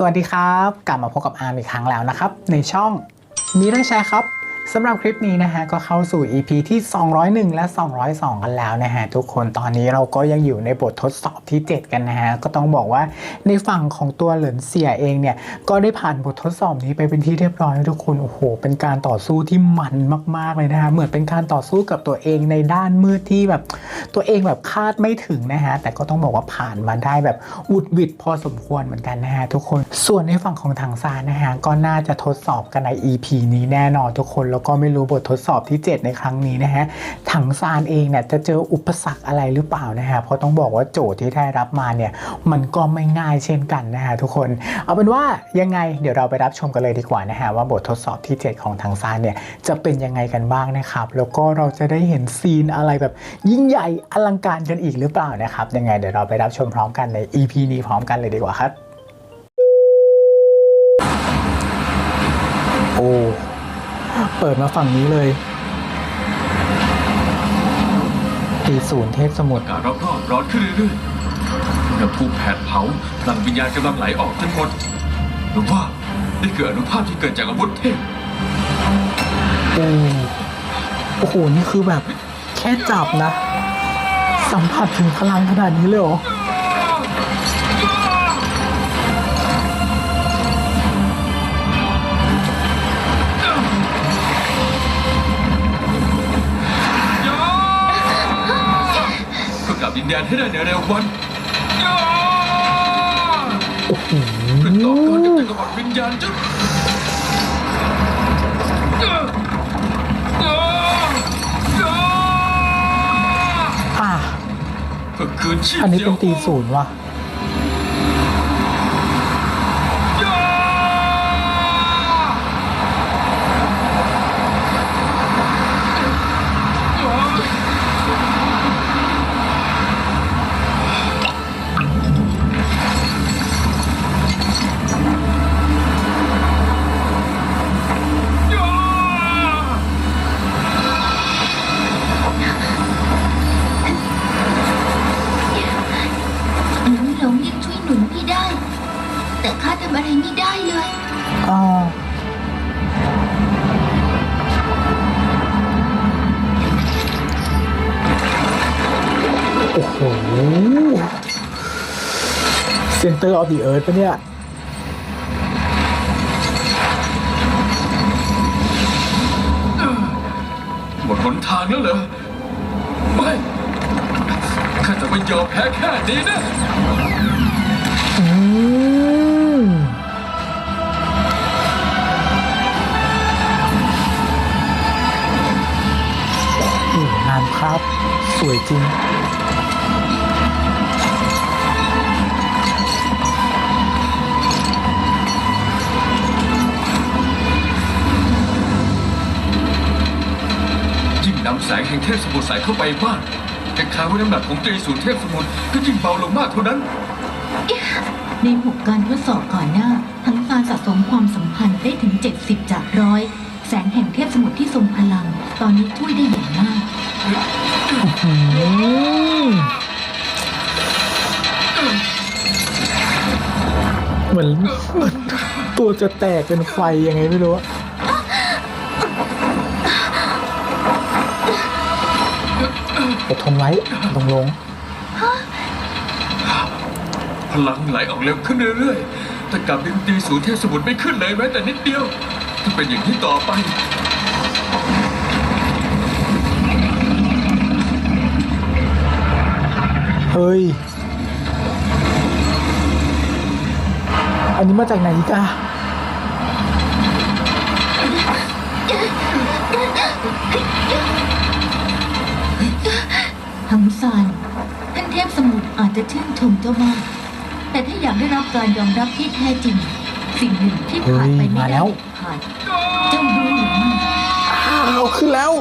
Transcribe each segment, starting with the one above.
สวัสดีครับ กลับมาพบกับอาร์มอีกครั้งแล้วนะครับ ในช่องมีเรื่องแชร์ครับ สำหรับคลิปนี้นะฮะก็เข้าสู่ EP ที่ 201 และ 202 กันแล้วนะฮะทุกคนตอนนี้เราก็ยังอยู่ในบททดสอบที่ 7 กันนะฮะก็ต้องบอกว่าในฝั่งของตัวเหลินเสี่ยเองเนี่ยก็ได้ผ่านบททดสอบนี้ไปเป็นที่เรียบร้อยทุกคนโอ้โห เป็นการต่อสู้ที่มันมาก ๆเลยนะฮะเหมือนเป็นการต่อสู้กับตัวเองในด้านมืดที่แบบ ตัวเองแบบคาดไม่ถึงนะฮะแต่ก็ต้องบอกว่าผ่านมาได้แบบอุดวิดพอสมควรเหมือนกันนะฮะทุกคนส่วนในฝั่งของทางซานนะฮะก็น่าจะทดสอบกันใน EP นี้แน่นอนทุกคนแล้วก็ไม่รู้บททดสอบที่ 7 ในครั้งนี้นะฮะถังซานเองเนี่ยจะเจออุปสรรคอะไรหรือเปล่านะฮะเพราะต้องบอกว่าโจทย์ที่ได้รับมาเนี่ยมันก็ไม่ง่ายเช่นกันนะฮะทุกคน เอาเป็นว่ายังไงเดี๋ยวเราไปรับชมกันเลยดีกว่านะฮะว่าบททดสอบที่ 7 ของทางซานเนี่ยจะเป็นยังไงกันบ้างนะครับ แล้วก็เราจะได้เห็นซีนอะไรแบบยิ่งใหญ่อลังการกันอีกหรือเปล่านะครับยังไงเดี๋ยวเราไปรับชมพร้อมกันใน EP นี้พร้อมกันเลยดีกว่าครับโอ้ เปิดมาฝั่งนี้เลยตีศูนย์เทพสมุทรอากาศรอบๆร้อนขึ้นเรื่อยๆอุณหภูมิแผดเผาพลังวิญญาณกำลังไหลออกจนหมดหรือว่านี่คืออนุภาพที่เกิดจากอาวุธเทพโอ้โอ้โห นี่คือแบบแค่จับนะ สัมผัสถึงพลังขนาดนี้เลยเหรอ แดนให้ได้ในเร็ววันโอ้โหเพื่อต่อกรกับจักรวรรดิวิญญาณจุดอะเพื่อคืนชีพอันนี้เป็นตีศูนย์ว่ะ ดีเอิร์ธปะเนี่ยหมดหนทางแล้วเหรอ ไม่ ข้าจะไม่ยอมแพ้แค่นี้นะอืมโอ้งานครับ สวยจริงำแสงแห่งเทพสมุทรใส่เข้าไปมากแต่คาไว้น้ำหนักของตรีศูนย์เทพสมุทรก็ยิ่งเบาลงมากเท่านั้น ในหกการทดสอบก่อนหน้า ทั้งการสะสมความสัมพันธ์ได้ถึง 70 จากร้อยแสงแห่งเทพสมุทรที่ทรงพลัง ตอนนี้ช่วยได้อย่างมากอืมเหมือนเหมือนตัวจะแตกเป็นไฟยังไงไม่รู้อะ ไว้ลงลง พลังไหลออกเร็วขึ้นเรื่อยๆ แต่กลับดึงตีศูนย์เทพสมุทรไม่ขึ้นเลยแม้แต่นิดเดียว ถ้าเป็นอย่างนี้ต่อไป เฮ้ย อันนี้มาจากไหนอีก ทั้งซานท่านเทพสมุทรอาจจะชื่นชมเจ้ามาก แต่ถ้าอยากได้รับการยอมรับที่แท้จริง สิ่งหนึ่งที่ขาดไปไม่ได้เด็ดขาดเจ้ารู้หรือไม่อ้าวขึ้นแล้ว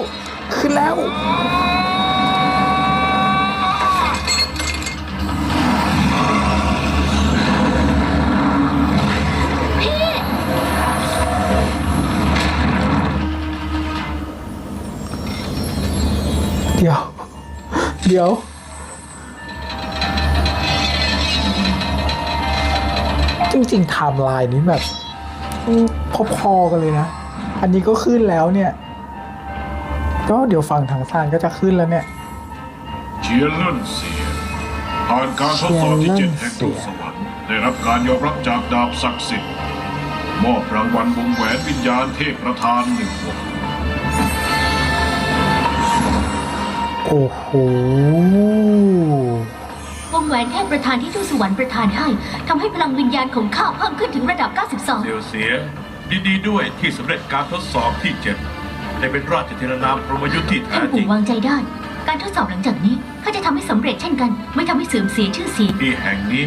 ขึ้นแล้วเดี๋ยว เดี๋ยว จริงๆไทม์ไลน์นี้แบบอืมพอๆกันเลยนะ อันนี้ก็ขึ้นแล้วเนี่ย ก็เดี๋ยวฝั่งทางซานก็จะขึ้นแล้วเนี่ยเชียร์เล่นเสียผ่านการทดสอบที่เจ็ดแห่งทูตสวรรค์ได้รับการยอมรับจากดาบศักดิ์สิทธิ์มอบรางวัลวงแหวนวิญญาณเทพประธานหนึ่งวง โอ้โหวงแหวนเทพประธานที่ทูตสวรรค์ประทานให้ทำให้พลังวิญญาณของข้าเพิ่มขึ้นถึงระดับ 92เสียวเสียยินดีด้วยที่สำเร็จการทดสอบที่เจ็ดได้เป็นราชเทรนามพรหมยุทธ์ที่แท้ท่านจริปู่งวางใจได้ การทดสอบหลังจากนี้ข้าจะทำให้สำเร็จเช่นกัน ไม่ทำให้เสื่อมเสียชื่อเสียงที่แห่งนี้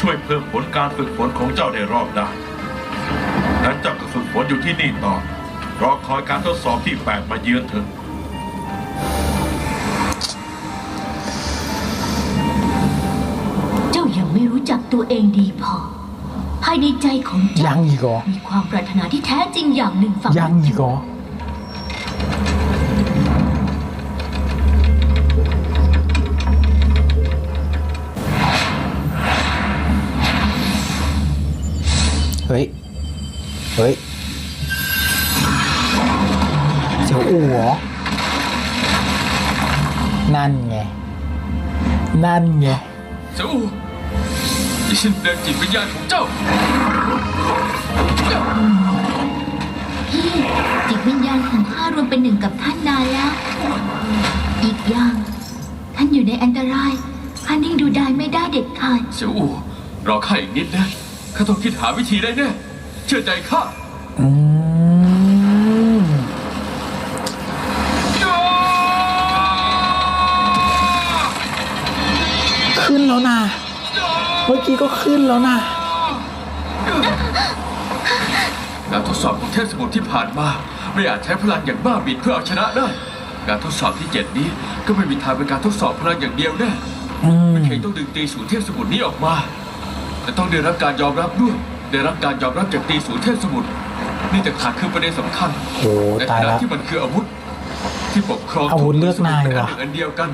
ช่วยเพิ่มผลการฝึกฝนของเจ้าได้รอบด้านนั้นเจ้าก็ฝึกฝนอยู่ที่นี่ต่อรอคอยการทดสอบที่แปดมาเยือนเถอะ เองดีพอ ภายในใจของยัเจ้างอีกเหรอ มีความปรารถนาที่แท้จริงอย่างหนึ่งฝังยังอีกเหรอ เฮ้ย เฮ้ย เสียวอู่เหรอ นั่นไง นั่นไงเจ้าอู ดิฉันเดินจิตวิญญาณของเจ้า พี่จิตวิญญาณของข้ารวมเป็นหนึ่งกับท่านนานแล้ว อีกอย่าง ท่านอยู่ในอันตรายข้านิ่งดูดายไม่ได้เด็ดขาดเจ้าอูรอข้าอีกนิดนะ ข้าต้องคิดหาวิธีได้แน่ เชื่อใจข้า เมื่อกี้ก็ขึ้นแล้วนะ การทดสอบของเทพสมุทรที่ผ่านมา ไม่อาจใช้พลังอย่างบ้าบินเพื่อเอาชนะได้ การทดสอบที่เจ็ดนี้ก็ไม่มีทางเป็นการทดสอบพลังอย่างเดียวแน่อืมเพียงต้องดึงตีศูนย์เทพสมุทรนี้ออกมา แต่ต้องได้รับการยอมรับด้วย ได้รับการยอมรับจากตีศูนย์เทพสมุทรนี่แต่ขาดคือประเด็นสำคัญโอ้ในตายฐานะแล้วที่มันคืออาวุธ ที่ปกครองอาวุธเลือกนายเป็นอัว่ะนหนึ่งอันเดียวกัน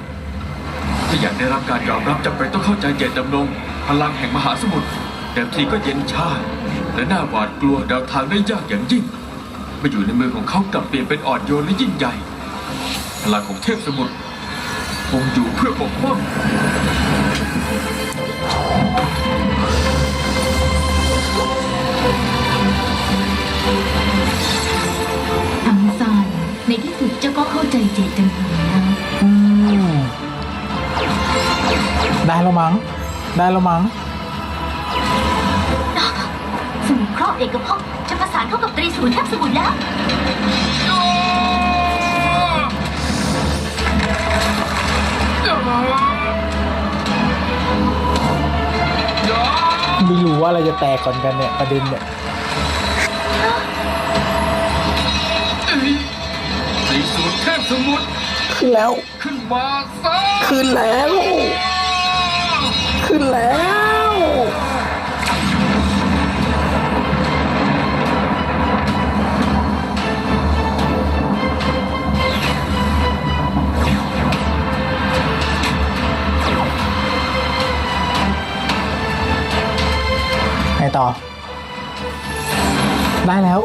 ถ้าอยากได้รับการยอมรับจำเป็นต้องเข้าใจเจตจำนง พลังแห่งมหาสมุทรเดิมทีก็เย็นชาและน่าหวาดกลัวเดาทางได้ยากอย่างยิ่งมาอยู่ในมือของเขากลับเปลี่ยนเป็นอ่อนโยนและยิ่งใหญ่พลังของเทพสมุทรคงอยู่เพื่อปกป้องทางซานในที่สุดเจ้าก็เข้าใจเจตจำนงแล้วอืมได้แล้วมั้ง ได้แล้วมั้งสมุทรครอบเอกภพจะประสานเข้ากับตรีศูนย์แทบสมุทรแล้ว ไม่รู้ว่าอะไรจะแตกก่อนกันเนี่ย ประเด็นเนี่ยตีสูตรเทพสมุทรขึ้นแล้ว ขึ้นมาซะขึ้นแล้ว ขึ้นแล้วไงต่อ ได้แล้ว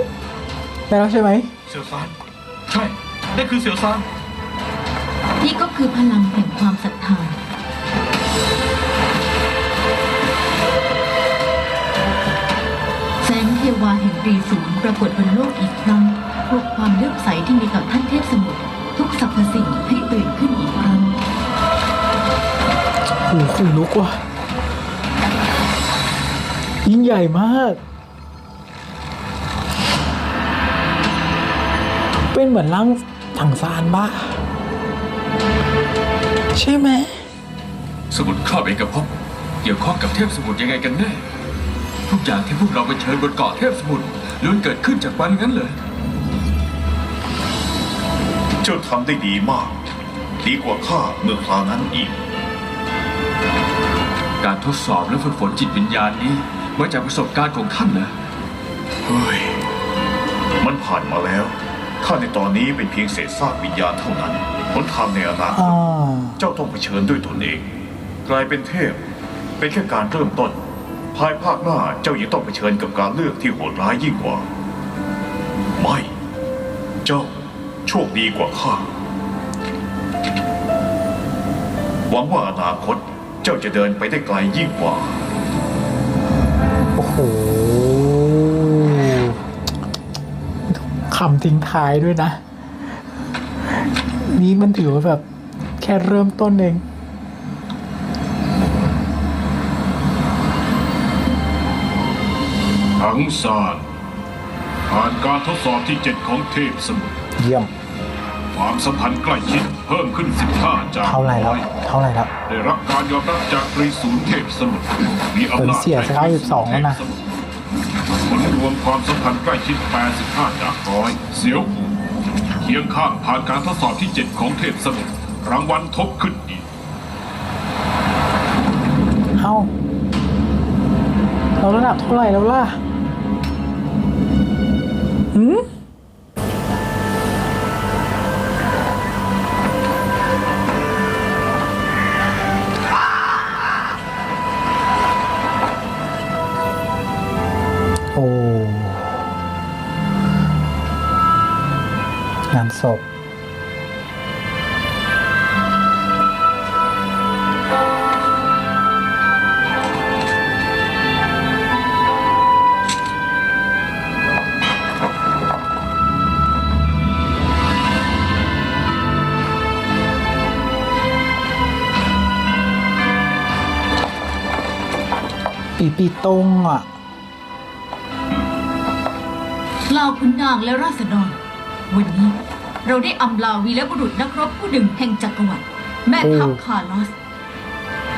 ได้แล้วใช่ไหม เสี่ยวซานใช่นั่นคือเสี่ยวซาน นี่ก็คือพลังแห่งความศรัทธา รีศูนย์ปรากฏบนโลกอีกครั้งปลุกความเลื่อมใสที่มีต่อท่านเทพสมุทรทุกสรรพสิ่งให้ตื่นขึ้นอีกครั้งโอ้โหขนลุกว่ะยิ่งใหญ่มาก เป็นเหมือนร่างถังซานบ้าใช่ไหม สมุทรครอบเอกภพเกี่ยวข้องกับเทพสมุทรยังไงกันแน่ ทุกอย่างที่พวกเราไปเชิญบนเกาะเทพสมุทรล้วนเกิดขึ้นจากมันงั้นเลย เจ้าทำได้ดีมาก ดีกว่าข้าเมื่อคราวนั้นอีก การทดสอบและฝึกฝนจิตวิญญาณนี้มาจากประสบการณ์ของท่านนะเฮ้ย มันผ่านมาแล้ว ข้าในตอนนี้เป็นเพียงเศษซากวิญญาณเท่านั้นหนทางในอนาคอ่าตเจ้าต้องเผชิญด้วยตนเอง กลายเป็นเทพ เป็นแค่การเริ่มต้น ภายภาคหน้าเจ้ายังต้องเผชิญกับการเลือกที่โหดร้ายยิ่งกว่า ไม่ เจ้าโชคดีกว่าข้า หวังว่าอนาคตเจ้าจะเดินไปได้ไกลยิ่งกว่า โอ้โหคำทิ้งท้ายด้วยนะ นี่มันถือว่าแบบแค่เริ่มต้นเอง ทั้งซานผ่านการทดสอบที่เจ็ดของเทพสมุทรเยี่ยม ความสัมพันธ์ใกล้ชิดเพิ่มขึ้น 15 จากเท่าไหร่แล้วร้อยเท่าไหร่แล้ว ได้รับการยอมรับจากตรีศูนย์เทพสมุทรมีอำนาจเสียใน92แล้วนะเทพสมุทรผลรวมความสัมพันธ์ใกล้ชิด 85 จากร้อยเสียวหูเคียงข้างผ่านการทดสอบที่ 7 ของเทพสมุทรรางวัลทบขึ้นอีก เอ้า เราระดับเท่าไหร่แล้วล่ะ หื ตรงอะเหล่าขุนนางและราษฎร วันนี้เราได้อำลาวีและบุรุษนักรบผู้หนึ่งแห่งจักรวรรดิแม่ทัพโอ้คาร์ลอส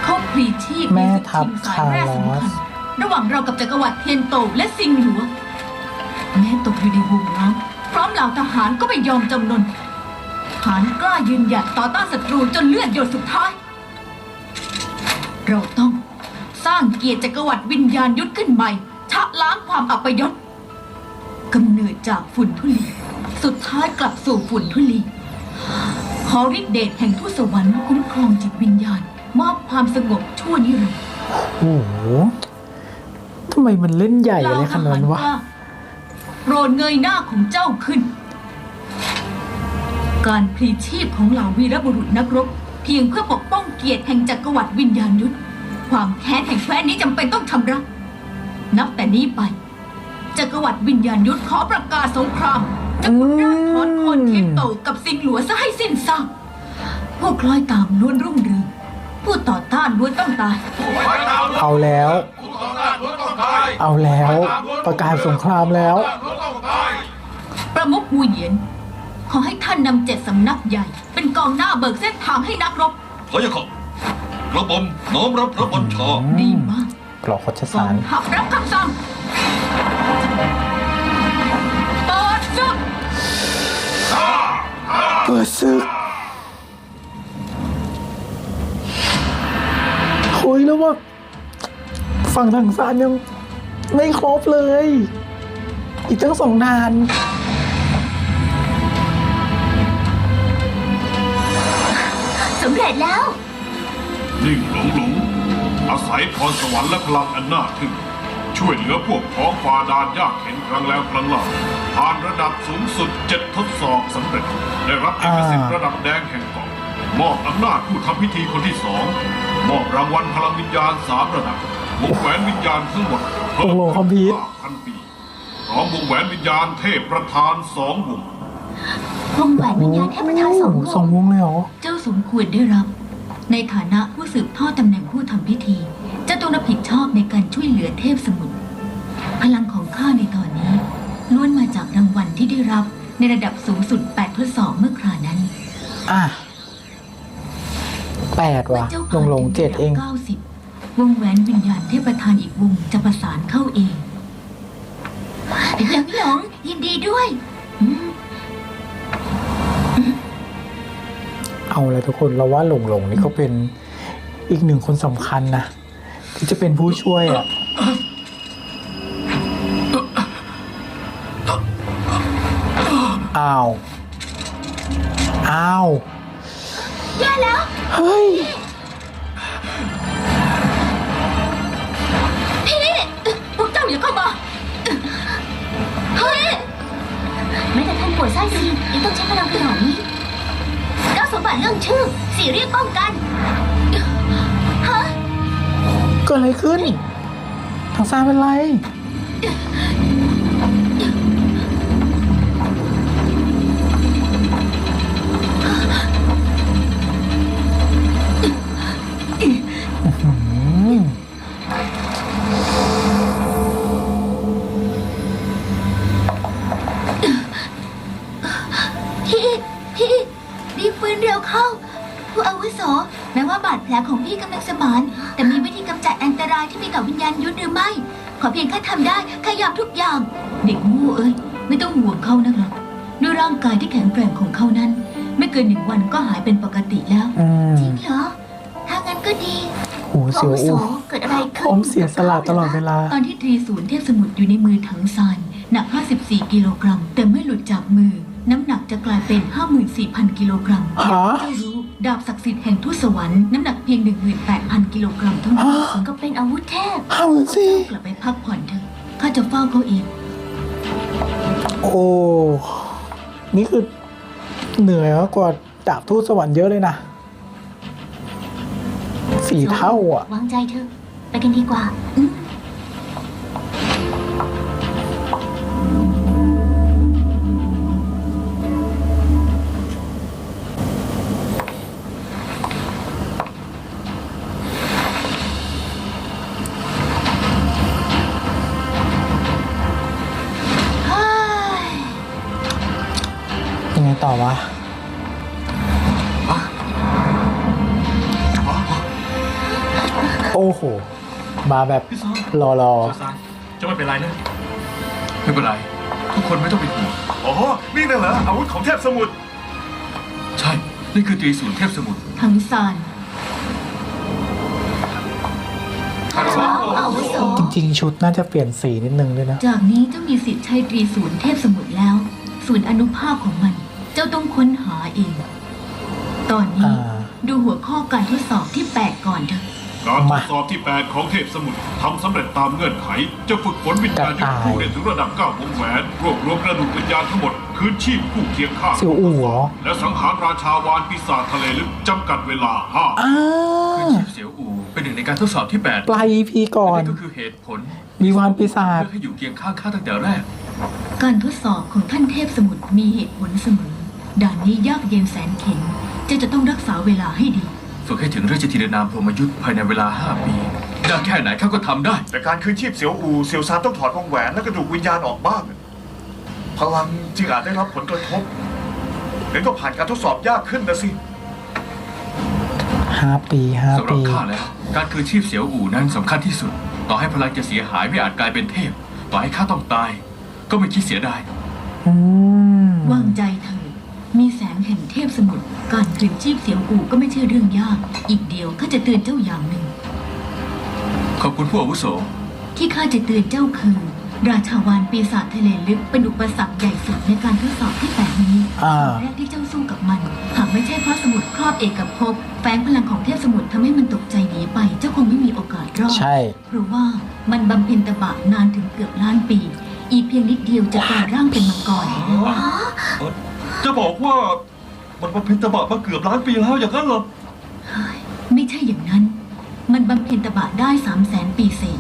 เขาพลีชีพแม่ในศึกทัพชิงสายแร่สำคัคาร์ลอญสระหว่างเรากับจักรวรรดิเทียนโตและซิงหลัวแม้ตกอยู่ในวงล้อมพร้อมเหล่าทหารก็ไม่ยอมจำนนทหารกล้ายืนหยัดต่อต้านศัตรูจนเลือดหยดสุดท้าย เราต้องส ร้างเกียรติจักรวรรดิวิญญาณยุทธขึ้นใหม่ ชะล้างความอัปยศกำเนิดจากฝุ่นทุลี สุดท้ายกลับสู่ฝุ่นทุลีขอฤทธิเดชแห่งทุสวรรค์คุ้มครองจิตวิญญาณ มอบความสงบชั่วนิรันดร์โอ้โหทำไมมันเล่นใหญ่อะไรขนาดนั้นวะกล้โปรดเงยหน้าของเจ้าขึ้น การพลีชีพของเหล่าวีรบุรุษนักรบ เพียงเพื่อปกป้องเกียรติแห่งจักรวรรดิวิญญาณยุทธ ความแค้นแห่งแคว้นนี้จำเป็นต้องชำระนับแต่นี้ไปจักรวรรดิวิญญาณยุทธขอประกาศสงครามจะขุดรากถอนโคนเทียนโตกับสิงหลัวซะให้สิ้นซากพวกคล้อยตามล้วนรุ่งเรืองผู้ต่อต้านล้วนต้องตาย เอาแล้ว เอาแล้ว ประกาศสงครามแล้ว ประมุขมูเหยียน ขอให้ท่านนำเจ็ดสำนักใหญ่ เป็นกองหน้าเบิกเส้นทางให้นักรบพระยาค่ะ กระผมน้อมรับพระบัญชา ดีมากกรอกโคชกอสางรทัพรับคำสั่งเปิดศึกเปิดศึกโอ้ยแล้วว่าฝั่งทางซานยังไม่ครบเลย อีกตั้งสองนานสำเร็จแล้ว นิ่งหลงหลง อาศัยพรสวรรค์และพลังอันน่าทึ่งช่วยเหลือพวกพ้องฝ่าดานยากเข็นครั้งแล้วครั้งเล่าผ่านระดับสูงสุดเจ็ดทดสอบสำเร็จ ได้รับเอกสิทธิ์อ่าระดับแดงแห่งเกาะมอบอำนาจผู้ทำพิธีคนที่สองมอบรางวัลพลังวิญญาณสามระดับวงแหวนวิญญาณทั้งหมดโอ้โหคอมพิวพันปีพร้อมวงแหวนวิญญาณเทพประธานสองวงวงแหวนวิญญาณเทพเจ้าสองสองวงเลยเหรอ เจ้าสมควรได้รับ ในฐานะผู้สืบทอดตำแหน่งผู้ทำพิธีเจ้าต้องรับผิดชอบในการช่วยเหลือเทพสมุทรพลังของข้าในตอนนี้ล้วนมาจากรางวัลที่ได้รับในระดับสูงสุด8ทดสอบเมื่อครานั้น อะแปดว่ะเจ้าลผ่างนลงถึเจ็ดเองเก้าสิบวงแหวนวิญญาณเทพประธานอีกวงจะประสานเข้าเองหลงหลงยินดีด้วย อืม เอาเลยทุกคนเราว่าหลงหลงนี่เขาเป็นอีกหนึ่งคนสำคัญนะที่จะเป็นผู้ช่วยอะอ้าว อ้าว แย่แล้ว เฮ้ย ตั้งชื่อ สี่เรียกป้องกันฮะ เกิดอะไรขึ้นทางซานเป็นไร ลของพี่กำลังสมาน แต่มีวิธีกำจัดอันตรายที่มีต่อวิญญาณยุทธหรือไม่ ขอเพียงข้าทำได้ข้ายอมทุกอย่าง เด็กโง่เอ้ยไม่ต้องห่วงเขานักหรอกด้วยร่างกายที่แข็งแกร่งของเขานั้น ไม่เกินหนึ่งวันก็หายเป็นปกติแล้ว อืมจริงเหรอ ถ้างั้นก็ดีโอ้โหผู้เสียวอาวุโสอูเกิดอะไรผขึ้นมเสียสละตลอดเวลา ตอนที่ตรีศูนย์เทพสมุทรอยู่ในมือถังซานหนัก 54 กิโลกรัม แต่ไม่หลุดจากมือ น้ำหนักจะกลายเป็น 54,000 กิโลกรัมฮะ เจ้ารู้ ดาบศักดิ์สิทธิ์แห่งทุตสวรรค์น้ำหนักเพียง 18,000 กิโลกรัมเท่านั้นฮะก็เป็นอาวุธเทพห้าหมื่นสี่กลับไปพักผ่อนเถอะข้าจะเฝ้าเขาเองโอ้นี่คือเหนื่อยกว่าดาบทูตสวรรค์เยอะเลยนะสี่เท่าอะวางใจเถอะไปกันดีกว่า วะโอ้โห มาแบบพี่ซอรอรอซานจะไม่เป็นไรนะไม่เป็นไร ทุกคนไม่ต้องเป็นห่วงอ๋อนี่น่ะเหรออาวุธของเทพสมุทรใช่ นี่คือตรีศูนย์เทพสมุทรถังซานอาวุโสจริงๆ ชุดน่าจะเปลี่ยนสีนิดนึงด้วยนะ จากนี้เจ้ามีสิทธิ์ใช้ตรีศูนย์เทพสมุทรแล้วส่วนอนุภาคของมันเจ้าต้องค้นหาเอง ตอนนี้อ่า ดูหัวข้อการทดสอบที่ 8 ก่อนเถอะ การทมาดสอบที่ 8 ของเทพสมุทรทำสำเร็จตามเงื่อนไข จะฝึกฝนวิญญาณยุทธผู้ได้ถึงระดับ9วงแหวนรวบรวมกระดูกวิญญาณทั้งหมด คืนชีพผู้เคียงข้างเสียวอู่เหรอและสังหารราชาวานปีศาจทะเลลึกจำกัดเวลา5อ่าคือชีพเสียวอูเป็นหนึ่งในการทดสอบที่ 8 ปลาย EP ก่อน นี่ก็คือเหตุผลมีวานปีศาจเพื่อให้อยู่เคียงข้างข้าตั้งแต่แรก การทดสอบของท่านเทพสมุทรมีเหตุผลเสมอ ด่านนี้ยากเย็นแสนเข็ญเจ้าจะต้องรักษาเวลาให้ดี ฝึกให้ถึงราชธินานามพรหมยุทธ์ภายในเวลา 5 ปียากแค่ไหนข้าก็ทำได้ แต่การคืนชีพเสียวอูเสียวซานต้องถอดวงแหวนและกระดูกวิญญาณออกบ้าง พลังจึงอาจได้รับผลกระทบเห็นก็ผ่านการทดสอบยากขึ้นนะสิ ห้าปีห้าสำหรับปีข้าแล้ว การคืนชีพเสียวอู่นั้นสำคัญที่สุด ต่อให้พลังจะเสียหายไม่อาจกลายเป็นเทพ ต่อให้ข้าต้องตาย ก็ไม่คิดเสียดาย อืม วางใจเถิด มีแสงแห่งเทพสมุทรการคืนชีพเสียงอูก็ไม่ใช่เรื่องยาก อีกเดียวข้าจะเตือนเจ้าอย่างหนึ่ง ขอบคุณผู้อาวุโส ที่ข้าจะเตือนเจ้าคือ ราชาวานปีศาจทะเลลึกเป็นอุปสรรคใหญ่สุดในการทดสอบที่แปดนี้อ่า แรกที่เจ้าสู้กับมัน หากไม่ใช่เพราะสมุดครอบเอกภพแฝงพลังของเทพสมุทรทำให้มันตกใจหนีไป เจ้าคงไม่มีโอกาสรอด ใช่ เพราะว่ามันบำเพ็ญตบะนานถึงเกือบล้านปี อีกเพียงนิดเดียวจะกลายร่างเป็นมังกร จะบอกว่ามันมาพินตบะมาเกือบล้านปีแล้วอย่างนั้นเหรอไม่ใช่อย่างนั้น มันบำเพ็ญตบะได้สามแสนปีเศษ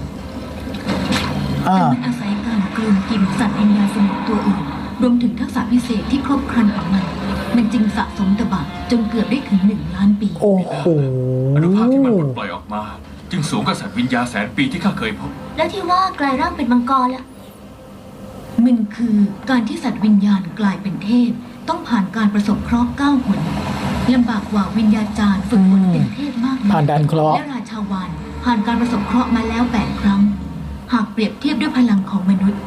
อ่าแต่มันอาศัยการกลืนกินสัตว์วิญญาณสมุทรตัวอื่น รวมถึงทักษะพิเศษที่ครบครันของมัน มันจึงสะสมตบะจนเกือบได้ถึงหนึ่งล้านปี โอ้โห อนุภาพที่มันปลดปล่อยออกมา จึงสูงกว่าสัตว์วิญญาณแสนปีที่ข้าเคยพบ แล้วที่ว่ากลายร่างเป็นมังกรล่ะ มันคือการที่สัตว์วิญญาณกลายเป็นเทพ ต้องผ่านการประสบเคราะห์เก้าหนลำบากกว่าวิญญาจารย์ฝึกฝนเป็นเทพมากมายผ่านดันเคราะห์ และราชาวานผ่านการประสบเคราะห์มาแล้วแปดครั้ง หากเปรียบเทียบด้วยพลังของมนุษย์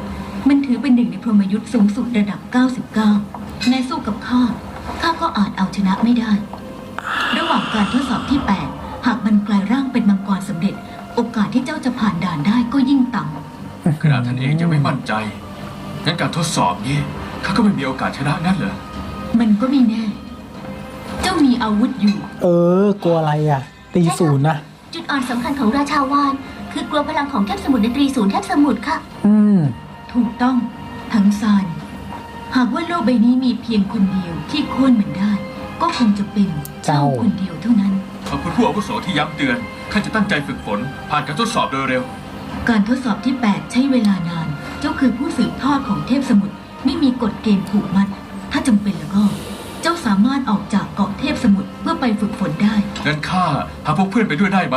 มันถือเป็นหนึ่งในพรหมยุทธ์สูงสุดระดับ 99 ในสู้กับข้าข้าก็อาจเอาชนะไม่ได้ ระหว่างการทดสอบที่ 8 หากมันกลายร่างเป็นมังกรสำเร็จ โอกาสที่เจ้าจะผ่านด่านได้ก็ยิ่งต่ำ ขนาดท่านเองยังไม่มั่นใจ งั้นการทดสอบนี้ข้าก็ไม่มีโอกาสชนะงั้นเหรอ มันก็ไม่แน่ เจ้ามีอาวุธอยู่ เออ กลัวอะไรอะ ตีศูนย์นะจุดอ่อนสำคัญของราชาวาน คือกลัวพลังของเทพสมุทรในตรีศูนย์เทพสมุทรค่ะ อืม ถูกต้อง ทั้งซานหากว่าโลกใบนี้มีเพียงคนเดียวที่โค่นมันได้ ก็คงจะเป็นเจ้าเจ้า คนเดียวเท่านั้น ขอบคุณผู้อาวุโสที่ย้ำเตือน ข้าจะตั้งใจฝึกฝน ผ่านการทดสอบโดยเร็ว การทดสอบที่ 8 ใช้เวลานาน เจ้าคือผู้สืบทอดของเทพสมุทรไม่มีกฎเกณฑ์ผูกมัดถ้า จำเป็นแล้วก็ เจ้าสามารถออกจากเกาะเทพสมุทรเพื่อไปฝึกฝนได้ งั้นข้าพาพวกเพื่อนไปด้วยได้ไหม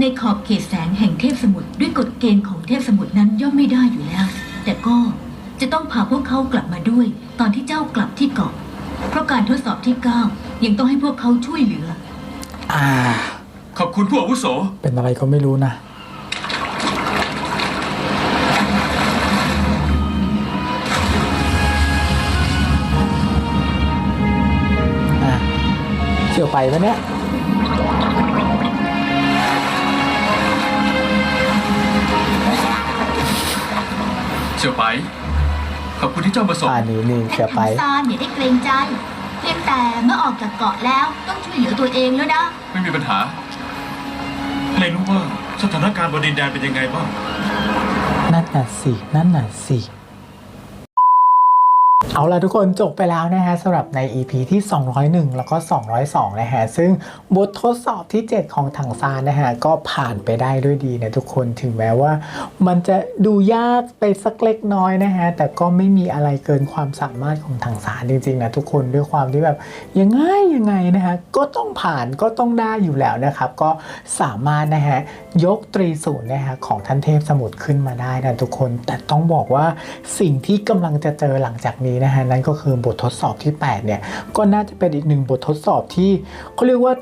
ในขอบเขตแสงแห่งเทพสมุทรด้วยกฎเกณฑ์ของเทพสมุทรนั้นย่อมไม่ได้อยู่แล้ว แต่ก็จะต้องพาพวกเขากลับมาด้วย ตอนที่เจ้ากลับที่เกาะ เพราะการทดสอบที่9ยังต้องให้พวกเขาช่วยเหลือ อ่า ขอบคุณผู้อาวุโส เป็นอะไรก็ไม่รู้นะอะ เที่ยวไปปะเนี่ยเสี่ยวไป ขอบคุณที่เจ้ามาส่งอ่านี่นี่ท่านเที่ยวไปถังซานอย่าได้เกรงใจ เพียงแต่เมื่อออกจากเกาะแล้วต้องช่วยเหลือตัวเองแล้วนะ ไม่มีปัญหาไม่รู้ว่าสถานการณ์บนดินแดนเป็นยังไงบ้าง นั่นน่ะสิ นั่นน่ะสิ เอาล่ะทุกคนจบไปแล้วนะฮะสำหรับใน EP ที่ 201 แล้วก็ 202 นะฮะ ซึ่งบททดสอบที่ 7 ของถังซานนะฮะ ก็ผ่านไปได้ด้วยดีนะทุกคนถึงแม้ว่า มันจะดูยากไปสักเล็กน้อยนะฮะ แต่ก็ไม่มีอะไรเกินความสามารถของถังซานจริงๆนะทุกคนด้วยความที่แบบยังไงยังไงนะฮะ ก็ต้องผ่านก็ต้องได้อยู่แล้วนะครับ ก็สามารถนะฮะยกตรีศูนย์นะฮะของท่านเทพสมุทรขึ้นมาได้นะทุกคน แต่ต้องบอกว่าสิ่งที่กำลังจะเจอหลังจากนี้นะฮะนั่นก็คือบททดสอบที่ 8 เนี่ย ก็น่าจะเป็นอีกหนึ่งบททดสอบที่เขาเรียกว่า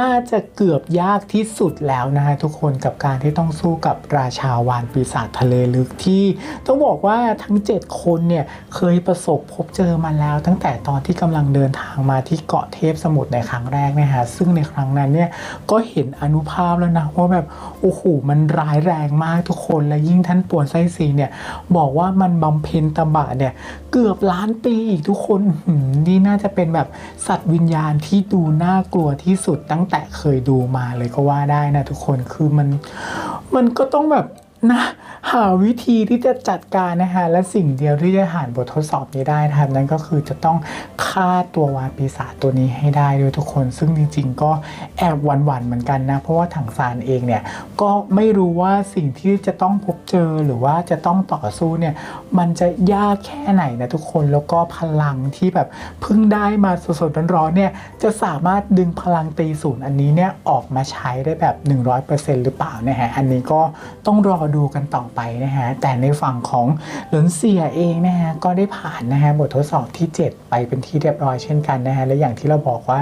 น่าจะเกือบยากที่สุดแล้วนะฮะทุกคนกับการที่ต้องสู้กับราชาวานปีศาจทะเลลึกที่ ต้องบอกว่าทั้ง 7 คนเนี่ยเคยประสบพบเจอมาแล้ว ตั้งแต่ตอนที่กำลังเดินทางมาที่เกาะเทพสมุทรในครั้งแรกนะฮะซึ่งในครั้งนั้นเนี่ยก็เห็นอนุภาพแล้วนะว่าแบบโอ้โหมันร้ายแรงมากทุกคนและยิ่งท่านป่วนไส้ซีเนี่ยบอกว่ามันบำเพ็ญตบะเนี่ยเกือบล้านปีอีกทุกคนหือนี่น่าจะเป็นแบบสัตว์วิญญาณที่ดูน่ากลัวที่สุดตั้งแต่เคยดูมาเลยก็ว่าได้นะทุกคนคือมัน มันก็ต้องแบบ นะหาวิธีที่จะจัดการนะฮะและสิ่งเดียวที่จะผ่านบททดสอบนี้ได้นะครับนั่นก็คือจะต้องฆ่าตัววานปีศาจตัวนี้ให้ได้ด้วยทุกคน ซึ่งจริงๆ ก็แอบหวั่นๆเหมือนกันนะ เพราะว่าถังซานเองเนี่ยก็ไม่รู้ว่าสิ่งที่จะต้องพบเจอหรือว่าจะต้องต่อสู้เนี่ยมันจะยากแค่ไหนนะทุกคนแล้วก็พลังที่แบบเพิ่งได้มาสดๆร้อนๆเนี่ยจะสามารถดึงพลังตีศูนย์อันนี้เนี่ยออกมาใช้ได้แบบ 100%หรือเปล่านะฮะอันนี้ก็ต้องรอดูกันต่อไปนะฮะแต่ในฝั่งของหลุนเซียเองนะฮะก็ได้ผ่านนะฮะบททดสอบที่ 7 ไปเป็นที่เรียบร้อยเช่นกันนะฮะและอย่างที่เราบอกว่า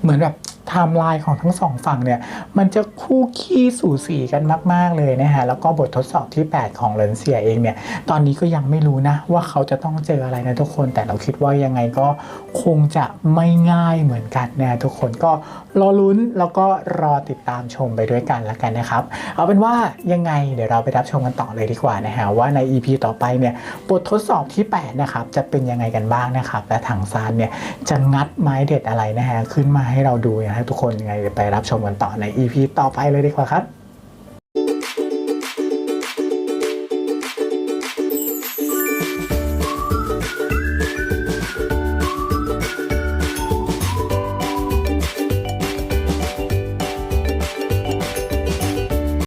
เหมือนแบบ ไทม์ไลน์ของทั้งสองฝั่งเนี่ยมันจะคู่ขี้สู่สีกันมาก ๆ เลยนะฮะแล้วก็บททดสอบที่ 8 ของเลนเซียเองเนี่ยตอนนี้ก็ยังไม่รู้นะว่าเขาจะต้องเจออะไรนะทุกคน แต่เราคิดว่ายังไงก็คงจะไม่ง่ายเหมือนกันนะทุกคนก็รอลุ้นแล้วก็รอติดตามชมไปด้วยกันแล้วกันนะครับ เอาเป็นว่ายังไงเดี๋ยวเราไปรับชมกันต่อเลยดีกว่านะฮะว่าใน EP ต่อไปเนี่ยบททดสอบที่ 8 นะครับจะเป็นยังไงกันบ้างนะครับและถังซานเนี่ยจะงัดไม้เด็ดอะไรนะฮะขึ้นมาให้เราดูนะให้ทุกคนยังไงไปรับชมกันต่อใน EP ต่อไปเลยดีกว่าครับ